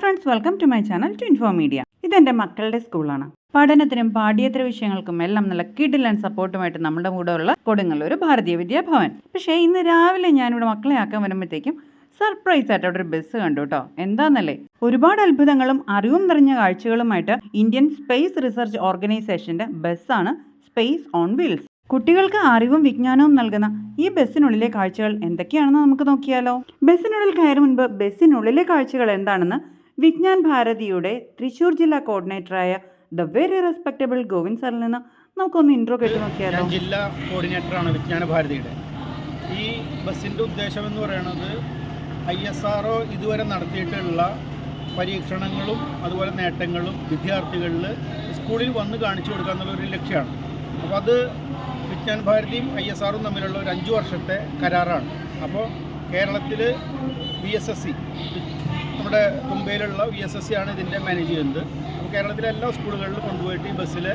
Friends welcome to my channel to info media ഇതെന്റെ മക്കളുടെ സ്കൂളാണ്. പഠനത്തിനും പാഠ്യേതര വിഷയങ്ങൾക്കും എല്ലാം നല്ല കിഡിലൻ സപ്പോർട്ടുമായിട്ട് നമ്മുടെ കൂടെ ഉള്ള കൊടുങ്ങല്ലൂർ ഭാരതീയ വിദ്യാഭവൻ. പക്ഷേ ഇന്ന് രാവിലെ ഞാനിവിടെ മക്കളെ ആക്കാൻ വരുമ്പോഴത്തേക്കും സർപ്രൈസ് ആയിട്ട് അവിടെ ഒരു ബസ് കണ്ടു കേട്ടോ എന്താന്നല്ലേ? ഒരുപാട് അത്ഭുതങ്ങളും അറിവും നിറഞ്ഞ കാഴ്ചകളുമായിട്ട് ഇന്ത്യൻ സ്പേസ് റിസർച്ച് ഓർഗനൈസേഷന്റെ ബസ്സാണ് സ്പേസ് ഓൺ വീൽസ് കുട്ടികൾക്ക് അറിവും വിജ്ഞാനവും നൽകുന്ന ഈ ബസ്സിനുള്ളിലെ കാഴ്ചകൾ എന്തൊക്കെയാണെന്ന് നമുക്ക് നോക്കിയാലോ? ബസ്സിനുള്ളിൽ കയറും മുൻപ് ബസ്സിനുള്ളിലെ കാഴ്ചകൾ എന്താണെന്ന് വിജ്ഞാൻ ഭാരതിയുടെ തൃശൂർ ജില്ലാ കോർഡിനേറ്ററായ ദ വെരി റെസ്പെക്റ്റബിൾ ഗോവിന്ദ് സാറിൽ നിന്ന് നമുക്കൊന്ന് ഇൻട്രോ കേട്ട് നോക്കിയാലോ ഞാൻ ജില്ലാ കോർഡിനേറ്ററാണ് വിജ്ഞാന ഭാരതിയുടെ. ഈ ബസ്സിന്റെ ഉദ്ദേശം എന്ന് പറയുന്നത് ഐ എസ് ആർ ഒ ഇതുവരെ നടത്തിയിട്ടുള്ള പരീക്ഷണങ്ങളും അതുപോലെ നേട്ടങ്ങളും വിദ്യാർത്ഥികളിൽ സ്കൂളിൽ വന്ന് കാണിച്ചു കൊടുക്കുക എന്നുള്ള ഒരു ലക്ഷ്യമാണ്. അപ്പോൾ അത് വിജ്ഞാൻ ഭാരതിയും ഐ എസ് ആറും തമ്മിലുള്ള ഒരു അഞ്ച് വർഷത്തെ കരാറാണ്. അപ്പോൾ കേരളത്തിൽ വി എസ് എസ് സി. നമ്മുടെ തുമ്പയിലുള്ള വി എസ് എസ് സി ആണ് ഇതിന്റെ മാനേജ് ചെയ്യുന്നത്. അപ്പോൾ കേരളത്തിലെ എല്ലാ സ്കൂളുകളിലും കൊണ്ടുപോയിട്ട് ഈ ബസ്സിൽ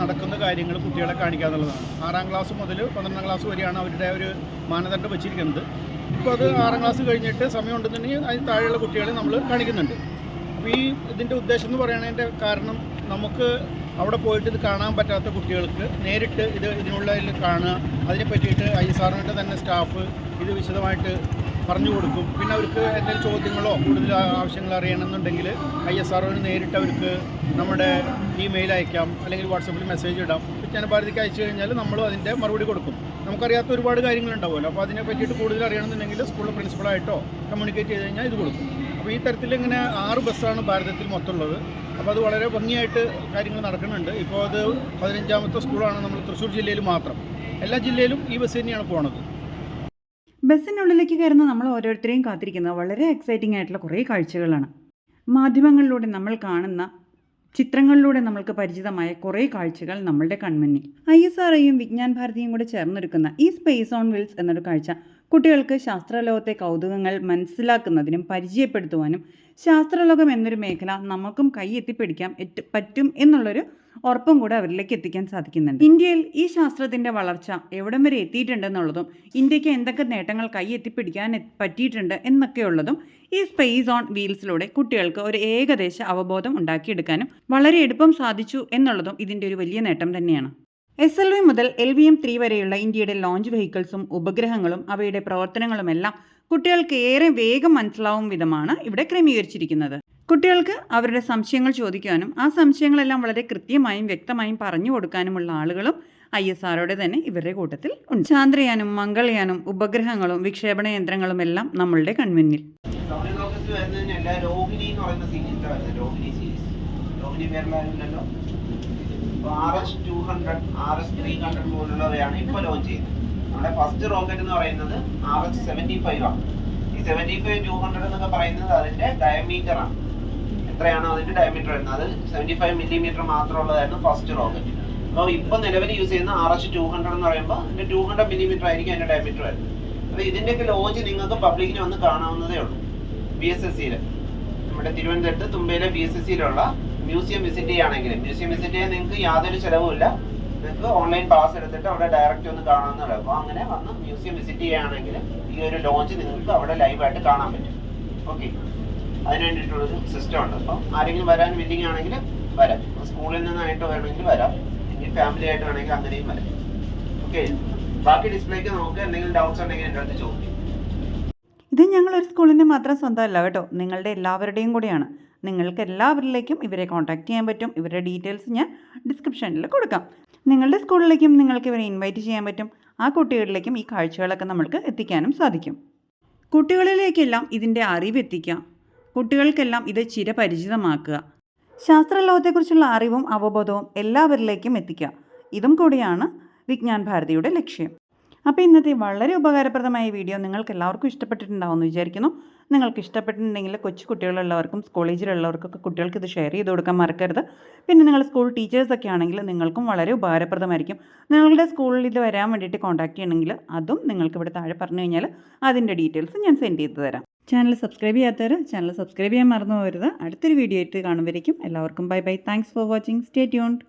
നടക്കുന്ന കാര്യങ്ങൾ കുട്ടികളെ കാണിക്കുക എന്നുള്ളതാണ്. ആറാം ക്ലാസ് മുതൽ പന്ത്രണ്ടാം ക്ലാസ് വരെയാണ് അവരുടെ ഒരു മാനദണ്ഡം വെച്ചിരിക്കുന്നത്. ഇപ്പോൾ അത് ആറാം ക്ലാസ് കഴിഞ്ഞിട്ട് സമയം ഉണ്ടെന്നുണ്ടെങ്കിൽ അതിന് താഴെയുള്ള കുട്ടികളെ നമ്മൾ കാണിക്കുന്നുണ്ട്. അപ്പോൾ ഈ ഇതിന്റെ ഉദ്ദേശം എന്ന് പറയുന്നതിന്റെ കാരണം നമുക്ക് അവിടെ പോയിട്ട് ഇത് കാണാൻ പറ്റാത്ത കുട്ടികൾക്ക് നേരിട്ട് ഇത് ഇതിനുള്ളിൽ കാണുക. അതിനെ പറ്റിയിട്ട് ഐ എസ് ആറിന്റെ തന്നെ സ്റ്റാഫ് ഇത് വിശദമായിട്ട് പറഞ്ഞു കൊടുക്കും. പിന്നെ അവർക്ക് എന്തെങ്കിലും ചോദ്യങ്ങളോ കൂടുതൽ ആവശ്യങ്ങൾ അറിയണമെന്നുണ്ടെങ്കിൽ ഐ എസ് ആർഒന് നേരിട്ട് അവർക്ക് നമ്മുടെ ഇമെയിൽ അയക്കാം അല്ലെങ്കിൽ വാട്സപ്പിൽ മെസ്സേജ് ഇടാം. വിജ്ഞാന ഭാരതിക്ക് അയച്ചു കഴിഞ്ഞാൽ നമ്മളും അതിന്റെ മറുപടി കൊടുക്കും. നമുക്കറിയാത്ത ഒരുപാട് കാര്യങ്ങളുണ്ടാവുമല്ലോ അപ്പോൾ അതിനെ പറ്റിയിട്ട് കൂടുതൽ അറിയണമെന്നുണ്ടെങ്കിൽ സ്കൂൾ പ്രിൻസിപ്പളായിട്ടോ കമ്മ്യൂണിക്കേറ്റ് ചെയ്ത് കഴിഞ്ഞാൽ ഇത് കൊടുക്കും. അപ്പോൾ ഈ തരത്തിൽ ഇങ്ങനെ ആറ് ബസ്സാണ് ഭാരതത്തിൽ മൊത്തമുള്ളത്. അപ്പോൾ അത് വളരെ ഭംഗിയായിട്ട് കാര്യങ്ങൾ നടക്കുന്നുണ്ട്. ഇപ്പോൾ അത് പതിനഞ്ചാമത്തെ സ്കൂളാണ് നമ്മൾ തൃശ്ശൂർ ജില്ലയിൽ മാത്രം. എല്ലാ ജില്ലയിലും ഈ ബസ് തന്നെയാണ് പോണത്. ബസ്സിനുള്ളിലേക്ക് കയറുന്ന നമ്മൾ ഓരോരുത്തരെയും കാത്തിരിക്കുന്നത് വളരെ എക്സൈറ്റിംഗ് ആയിട്ടുള്ള കുറേ കാഴ്ചകളാണ്. മാധ്യമങ്ങളിലൂടെ നമ്മൾ കാണുന്ന ചിത്രങ്ങളിലൂടെ നമ്മൾക്ക് പരിചിതമായ കുറേ കാഴ്ചകൾ നമ്മളുടെ കൺമുന്നിൽ. ഐ എസ് ആർ ഐയും വിജ്ഞാൻ ഭാരതിയും കൂടെ ചേർന്നൊരുക്കുന്ന ഈ സ്പേസ് ഓൺ വീൽസ് എന്നൊരു കാഴ്ച കുട്ടികൾക്ക് ശാസ്ത്രലോകത്തെ കൗതുകങ്ങൾ മനസ്സിലാക്കുന്നതിനും പരിചയപ്പെടുത്തുവാനും ശാസ്ത്രലോകം എന്നൊരു മേഖല നമുക്കും കൈ എത്തിപ്പിടിക്കാം എറ്റ് പറ്റും എന്നുള്ളൊരു ഉറപ്പും കൂടെ അവരിലേക്ക് എത്തിക്കാൻ സാധിക്കുന്നുണ്ട്. ഇന്ത്യയിൽ ഈ ശാസ്ത്രത്തിന്റെ വളർച്ച എവിടം വരെ എത്തിയിട്ടുണ്ടെന്നുള്ളതും ഇന്ത്യയ്ക്ക് എന്തൊക്കെ നേട്ടങ്ങൾ കൈ എത്തിപ്പിടിക്കാൻ എ- പറ്റിയിട്ടുണ്ട് എന്നൊക്കെയുള്ളതും ഈ സ്പേസ് ഓൺ വീൽസിലൂടെ കുട്ടികൾക്ക് ഒരു ഏകദേശ അവബോധം ഉണ്ടാക്കിയെടുക്കാനും വളരെ എളുപ്പം സാധിച്ചു എന്നുള്ളതും ഇതിന്റെ ഒരു വലിയ നേട്ടം തന്നെയാണ്. എസ് എൽ വി മുതൽ എൽ വി എം ത്രീ വരെയുള്ള ഇന്ത്യയുടെ ലോഞ്ച് വെഹിക്കിൾസും ഉപഗ്രഹങ്ങളും അവയുടെ പ്രവർത്തനങ്ങളുമെല്ലാം കുട്ടികൾക്ക് ഏറെ വേഗം മനസ്സിലാവും വിധമാണ് ഇവിടെ ക്രമീകരിച്ചിരിക്കുന്നത്. കുട്ടികൾക്ക് അവരുടെ സംശയങ്ങൾ ചോദിക്കാനും ആ സംശയങ്ങളെല്ലാം വളരെ കൃത്യമായും വ്യക്തമായും പറഞ്ഞു കൊടുക്കാനുമുള്ള ആളുകളും ഐ എസ് ആറോടെ തന്നെ ഇവരുടെ കൂട്ടത്തിൽ ഉണ്ട്. ചാന്ദ്രയാനും മംഗൾയാനും ഉപഗ്രഹങ്ങളും വിക്ഷേപണ യന്ത്രങ്ങളും എല്ലാം നമ്മളുടെ കൺമുന്നിൽ രോഹിണി പേരിലായിരുന്നല്ലോ ഇപ്പോൾ R S two hundred R S three hundred പോലുള്ളവയാണ് ഇപ്പോൾ ലോഞ്ച് ചെയ്യുന്നത്. നമ്മുടെ ഫസ്റ്റ് റോക്കറ്റ് എന്ന് പറയുന്നത് ആർ എസ് സെവന്റി ഫൈവ് ആണ്. ഈ സെവന്റി ഫൈവ് ടു ഹൺഡ്രഡ് എന്നൊക്കെ പറയുന്നത് അതിന്റെ ഡയമീറ്റർ ആണ്. എത്രയാണോ അതിന്റെ ഡയമീറ്റർ വരുന്നത്? അത് സെവന്റി ഫൈവ് മില്ലിമീറ്റർ മാത്രമുള്ളതായിരുന്നു ഫസ്റ്റ് റോക്കറ്റ് അപ്പോൾ ഇപ്പോൾ നിലവിൽ യൂസ് ചെയ്യുന്ന ആർ എസ് ടു ഹൺഡ്രഡ് എന്ന് പറയുമ്പോൾ അതിന്റെ ടു ഹൺഡ്രഡ് മില്ലിമീറ്റർ ആയിരിക്കും അതിന്റെ ഡയമീറ്റർ വരുന്നത്. അപ്പോൾ ഇതിന്റെയൊക്കെ ലോഞ്ച് നിങ്ങൾക്ക് പബ്ലിക്കിന് വന്ന് കാണാവുന്നതേ ഉള്ളൂ. ബി എസ് എസ് സിയിൽ നമ്മുടെ തിരുവനന്തപുരത്ത് തുമ്പയിലെ ബി എസ് എസ് സിയിലുള്ള മ്യൂസിയം വിസിറ്റ് ചെയ്യുകയാണെങ്കിൽ മ്യൂസിയം വിസിറ്റ് ചെയ്യാൻ നിങ്ങൾക്ക് യാതൊരു ചിലവുമില്ല നിങ്ങൾക്ക് ഓൺലൈൻ പാസ് എടുത്തിട്ട് അവിടെ ഡയറക്റ്റ് ഒന്ന് കാണാവുന്നതാണ്. അപ്പോൾ അങ്ങനെ വന്ന് മ്യൂസിയം വിസിറ്റ് ചെയ്യുകയാണെങ്കിൽ ഈ ഒരു ലോഞ്ച് നിങ്ങൾക്ക് അവിടെ ലൈവായിട്ട് കാണാൻ പറ്റും. ഓക്കെ അതിന് വേണ്ടിയിട്ടുള്ളൊരു സിസ്റ്റം ഉണ്ട്. അപ്പം ആരെങ്കിലും വരാൻ വില്ലിങ് ആണെങ്കിൽ വരാം. സ്കൂളിൽ നിന്നായിട്ട് വേണമെങ്കിൽ വരാം. ഇനി ഫാമിലി ആയിട്ട് വേണമെങ്കിൽ അങ്ങനെയും വരാം. ഓക്കെ ബാക്കി ഡിസ്പ്ലേക്ക് നമുക്ക് എന്തെങ്കിലും ഡൗട്ട്സ് ഉണ്ടെങ്കിൽ എന്റെ അടുത്ത് ചോദിക്കും. ഇത് ഞങ്ങളൊരു സ്കൂളിന്റെ മാത്രം സ്വന്തമല്ല കേട്ടോ. നിങ്ങളുടെ എല്ലാവരുടെയും കൂടെയാണ്. നിങ്ങൾക്ക് എല്ലാവരിലേക്കും ഇവരെ കോൺടാക്ട് ചെയ്യാൻ പറ്റും. ഇവരുടെ ഡീറ്റെയിൽസ് ഞാൻ ഡിസ്ക്രിപ്ഷനിൽ കൊടുക്കാം. നിങ്ങളുടെ സ്കൂളിലേക്കും നിങ്ങൾക്ക് ഇവരെ ഇൻവൈറ്റ് ചെയ്യാൻ പറ്റും. ആ കുട്ടികളിലേക്കും ഈ കാഴ്ചകളൊക്കെ നമ്മൾക്ക് എത്തിക്കാനും സാധിക്കും. കുട്ടികളിലേക്കെല്ലാം ഇതിന്റെ അറിവ് എത്തിക്കുക. കുട്ടികൾക്കെല്ലാം ഇത് ചിരപരിചിതമാക്കുക. ശാസ്ത്രലോകത്തെക്കുറിച്ചുള്ള അറിവും അവബോധവും എല്ലാവരിലേക്കും എത്തിക്കുക. ഇതും കൂടിയാണ് വിജ്ഞാൻ ഭാരതിയുടെ ലക്ഷ്യം. അപ്പോൾ ഇന്നത്തെ വളരെ ഉപകാരപ്രദമായ വീഡിയോ നിങ്ങൾക്ക് എല്ലാവർക്കും ഇഷ്ടപ്പെട്ടിട്ടുണ്ടാവുമെന്ന് വിചാരിക്കുന്നു. നിങ്ങൾക്ക് ഇഷ്ടപ്പെട്ടിട്ടുണ്ടെങ്കിൽ കൊച്ചു കുട്ടികളുള്ളവർക്കും കോളേജിലുള്ളവർക്കൊക്കെ കുട്ടികൾക്ക് ഇത് ഷെയർ ചെയ്ത് കൊടുക്കാൻ മറക്കരുത്. പിന്നെ നിങ്ങൾ സ്കൂൾ ടീച്ചേഴ്സൊക്കെ ആണെങ്കിൽ നിങ്ങൾക്കും വളരെ ഉപകാരപ്രദമായിരിക്കും. നിങ്ങളുടെ സ്കൂളിൽ ഇത് വരാൻ വേണ്ടിയിട്ട് കോൺടാക്ട് ചെയ്യണമെങ്കിൽ അതും നിങ്ങൾക്ക് ഇവിടെ താഴെ പറഞ്ഞു കഴിഞ്ഞാൽ അതിന്റെ ഡീറ്റെയിൽസ് ഞാൻ സെൻഡ് ചെയ്ത് തരാം. ചാനൽ സബ്സ്ക്രൈബ് ചെയ്യാത്തവർ ചാനൽ സബ്സ്ക്രൈബ് ചെയ്യാൻ മറന്നു പോകരുത്. അടുത്തൊരു വീഡിയോ ആയിട്ട് കാണുമ്പോഴേക്കും എല്ലാവർക്കും bye bye thanks for watching stay tuned